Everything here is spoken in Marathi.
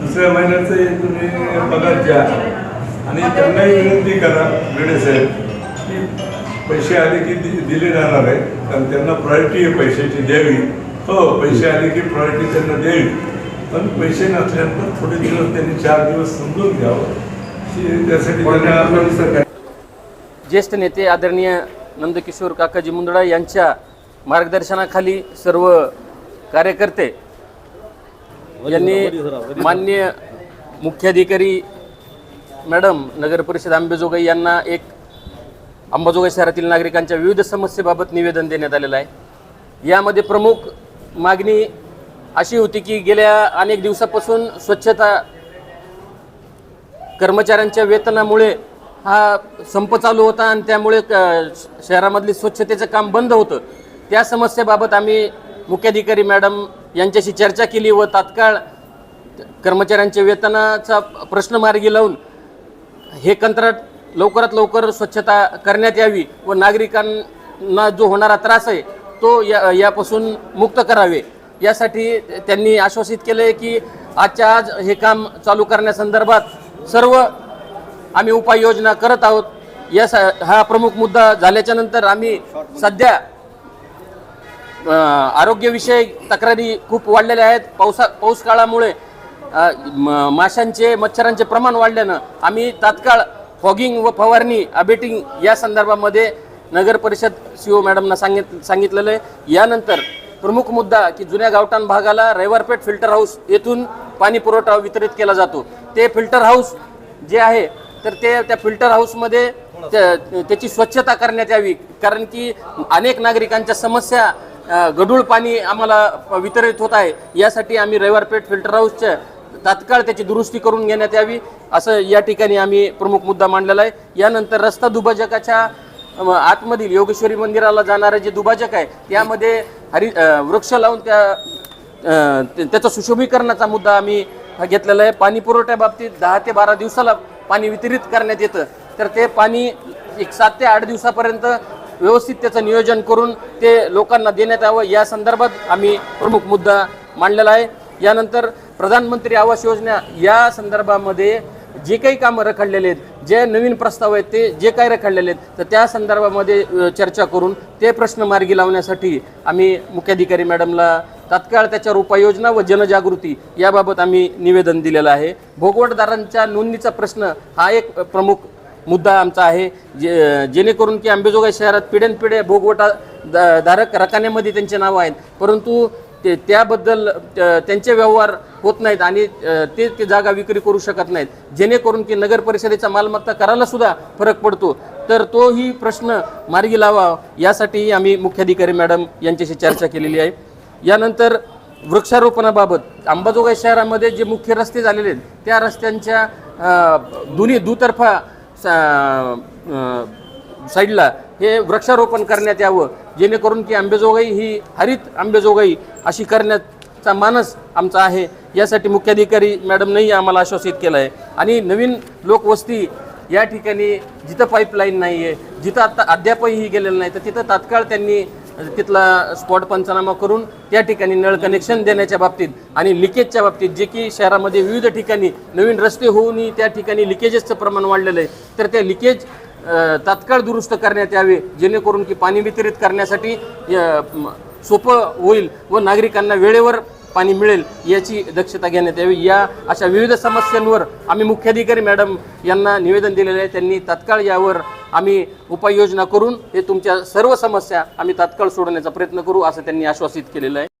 दुसऱ्या महिन्याचं तुम्ही पगार द्या आणि त्यांनाही विनंती करा भिडे साहेब की पैसे आले की दिले जाणार आहे. कारण त्यांना प्रायोरिटी आहे पैशाची द्यावी. हो पैसे आले की प्रायोरिटी त्यांना द्यावी. पण पैसे नसल्यानंतर थोडे दिवस त्यांनी चार दिवस समजून घ्यावं. की त्यासाठी त्यांना आपण ज्येष्ठ नेते आदरणीय नंदकिशोर काकाजी मुंदडा यांच्या मार्गदर्शनाखाली सर्व कार्यकर्ते यांनी मान्य मुख्याधिकारी मॅडम नगर परिषद आंबेजोगाई यांना एक अंबाजोगाई शहरातील नागरिकांच्या विविध समस्येबाबत निवेदन देण्यात आलेलं आहे. यामध्ये प्रमुख मागणी अशी होती की गेल्या अनेक दिवसापासून स्वच्छता कर्मचाऱ्यांच्या वेतनामुळे हा संप चालू होता आणि त्यामुळे क- शहरामधली स्वच्छतेचं काम बंद होतं. त्या समस्येबाबत आम्ही मुख्याधिकारी मॅडम यांच्याशी चर्चा केली व तात्काळ कर्मचाऱ्यांच्या वेतनाचा प्रश्न मार्गी लावून हे कंत्राट लवकरात लवकर स्वच्छता करण्यात यावी व नागरिकांना जो होणारा त्रास आहे तो या यापासून मुक्त करावे. यासाठी त्यांनी आश्वासित केलं की आजच्या आज हे काम चालू करण्यासंदर्भात सर्व आम्ही उपाययोजना करत आहोत. या हा प्रमुख मुद्दा झाल्याच्यानंतर आम्ही सध्या आरोग्यविषयक तक्रारी खूप वाढलेल्या आहेत. पावसा पाऊस काळामुळे म- माशांचे मच्छरांचे प्रमाण वाढल्यानं आम्ही तात्काळ फॉगिंग व फवारणी अबेटिंग या संदर्भामध्ये नगर परिषद सी ओ मॅडमना सांगित सांगितलेलं आहे. यानंतर प्रमुख मुद्दा की जुन्या गावठाण भागाला रविवारपेठ फिल्टर हाऊस येथून पाणी पुरवठा वितरित केला जातो. ते फिल्टर हाऊस जे आहे तर ते त्या फिल्टर हाऊसमध्ये त्या- त्याची स्वच्छता करण्यात यावी. कारण की अनेक नागरिकांच्या समस्या गढूळ पाणी आम्हाला वितरित होत आहे. यासाठी आम्ही रविवारपेठ फिल्टर हाऊसच्या तात्काळ त्याची दुरुस्ती करून घेण्यात यावी असं या ठिकाणी आम्ही प्रमुख मुद्दा मांडलेला आहे. यानंतर रस्ता दुभाजकाच्या आतमधील योगेश्वरी मंदिराला जाणारे जे दुभाजक आहे त्यामध्ये हरि वृक्ष लावून त्या त्याचा सुशोभीकरणाचा मुद्दा आम्ही घेतलेला आहे. पाणी पुरवठ्याबाबतीत दहा ते बारा दिवसाला पाणी वितरित करण्यात येतं. तर ते पाणी एक सात ते आठ दिवसापर्यंत व्यवस्थित त्याचं नियोजन करून ते लोकांना देण्यात यावं. या संदर्भात आम्ही प्रमुख मुद्दा मांडलेला आहे. यानंतर प्रधानमंत्री आवास योजना या संदर्भामध्ये जे काही कामं रखडलेले आहेत जे नवीन प्रस्ताव आहेत ते जे काही रखडलेले आहेत तर त्या संदर्भामध्ये चर्चा करून ते प्रश्न मार्गी लावण्यासाठी आम्ही मुख्याधिकारी मॅडमला तात्काळ त्याच्यावर उपाययोजना व जनजागृती याबाबत आम्ही निवेदन दिलेलं आहे. भोगवटदारांच्या नोंदणीचा प्रश्न हा एक प्रमुख मुद्दा आमचा आहे जे जेणेकरून की आंबेजोगाई शहरात पिढ्यानपिढ्या भोगवटा दा- धारक रकान्यामध्ये त्यांचे नावं आहेत. परंतु ते त्याबद्दल त्यांचे व्यवहार होत नाहीत आणि ते ते जागा विक्री करू शकत नाहीत. जेणेकरून की नगर परिषदेचा मालमत्ता करायला सुद्धा फरक पडतो. तर तोही प्रश्न मार्गी लावा. यासाठीही आम्ही मुख्याधिकारी मॅडम यांच्याशी चर्चा केलेली आहे. यानंतर वृक्षारोपणाबाबत अंबाजोगाई शहरामध्ये जे मुख्य रस्ते झालेले आहेत त्या रस्त्यांच्या दोन्ही दुतर्फा सा- साईडला हे वृक्षारोपण करण्यात यावं जेणेकरून की आंबेजोगाई ही हरित आंबेजोगाई अशी करण्याचा मानस आमचा आहे. यासाठी मुख्याधिकारी मॅडमनेही आम्हाला आश्वासित केलं आहे आणि नवीन लोकवस्ती या ठिकाणी जिथं पाईपलाईन नाही आहे जिथं आत्ता अद्यापही गेलेलं नाही तर तिथं तात्काळ त्यांनी तिथला स्पॉट पंचनामा करून त्या ठिकाणी नळ कनेक्शन देण्याच्या बाबतीत आणि लिकेजच्या बाबतीत जे की शहरामध्ये विविध ठिकाणी नवीन रस्ते होऊनही त्या ठिकाणी लिकेजेसचं प्रमाण वाढलेलं आहे. तर त्या लिकेज तात्काळ दुरुस्त करण्यात यावे जेणेकरून की पाणी वितरित करण्यासाठी सोपं होईल व नागरिकांना वेळेवर पाणी मिळेल याची दक्षता घेण्यात यावी. या अशा विविध समस्यांवर आम्ही मुख्याधिकारी मॅडम यांना निवेदन दिलेलं आहे. त्यांनी तात्काळ यावर आम्ही उपाययोजना करून हे तुमच्या सर्व समस्या आम्ही तात्काळ सोडवण्याचा प्रयत्न करू असं त्यांनी आश्वासित केलेलं आहे.